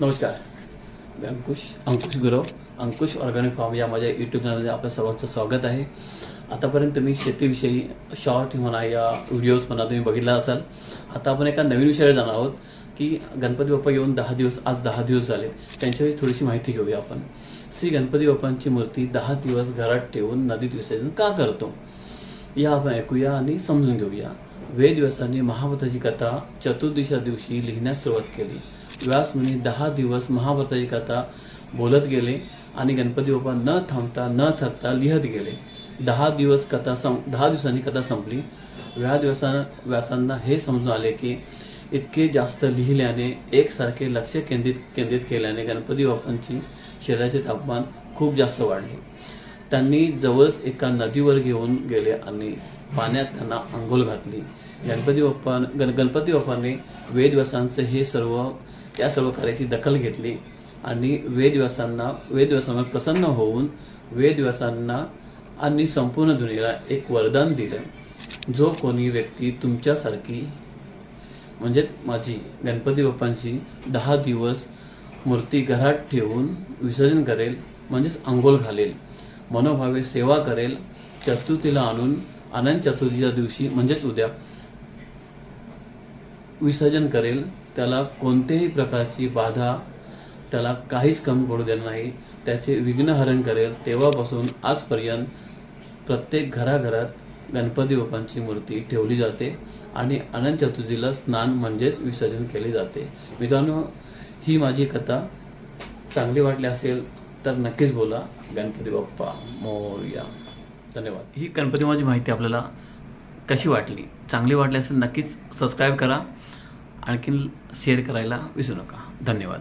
नमस्कार. मी Ankush Ankush Gurav. Ankush organic farm या माझ्या यूट्यूब चॅनलमध्ये आपलं सर्वांचं स्वागत आहे. आतापर्यंत तुम्ही शेतीविषयी शॉर्ट म्हणा या व्हिडिओज म्हणा तुम्ही बघितला असाल. आता आपण एका नवीन विषयावर जाणार आहोत की गणपती बाप्पा येऊन दहा दिवस आज दहा दिवस झाले त्यांच्याविषयी थोडीशी माहिती घेऊया आपण. श्री गणपती बाप्पांची मूर्ती दहा दिवस घरात ठेवून नदीत विसर्जन का करतो? या आपण ऐकूया आणि समजून घेऊया. वेद व्यासांनी महाभारताची कथा चतुर्दशीच्या दिवशी लिहिण्यास सुरुवात केली. व्यास मुनी दहा दिवस महाभारताची कथा बोलत गेले आणि गणपती बाप्पा न थांबता न थकता लिहत गेले. दहा दिवस कथा सं दहा दिवसांनी कथा संपली. व्याद व्यासांना हे समजून आले की इतके जास्त लिहिल्याने एकसारखे लक्ष केंद्रित केंद्रित केल्याने गणपती बाप्पांची शरीराचे तापमान खूप जास्त वाढले. त्यांनी जवळच एका नदीवर घेऊन गेले आणि पाण्यात त्यांना आंघोळ घातली. गणपती बाप्पा गण गणपती बाप्पाने वेदव्यासांचं हे सर्व या सर्व कार्याची दखल घेतली आणि वेदव्यासांना वेदव्यासांना प्रसन्न होऊन वेदव्यासांना आणि संपूर्ण दुनियेला एक वरदान दिलं. जो कोणी व्यक्ती तुमच्यासारखी म्हणजेच माझी गणपती बाप्पांची दहा दिवस मूर्ती घरात ठेवून विसर्जन करेल म्हणजेच आंघोळ घालेल मनोभावे सेवा करेल चतुर्थीला आणून अनंत चतुर्थीच्या दिवशी म्हणजेच उद्या विसर्जन करेल. त्याला कोणत्याही प्रकारची बाधा त्याला काहीच कमी पडू देणार नाही. त्याचे विघ्नहरण करेल. तेव्हापासून आजपर्यंत प्रत्येक घराघरात गणपती बाप्पांची मूर्ती ठेवली जाते आणि अनंत चतुर्थीला स्नान म्हणजेच विसर्जन केले जाते. मित्रांनो ही माझी कथा. चांगली वाटली असेल तर नक्कीच बोला. गणपती बाप्पा मोर्या. धन्यवाद. ही गणपती माझी माहिती आपल्याला कशी वाटली? चांगली वाटली असेल नक्कीच सबस्क्राईब करा. आणखीन शेअर करायला विसरू नका. धन्यवाद.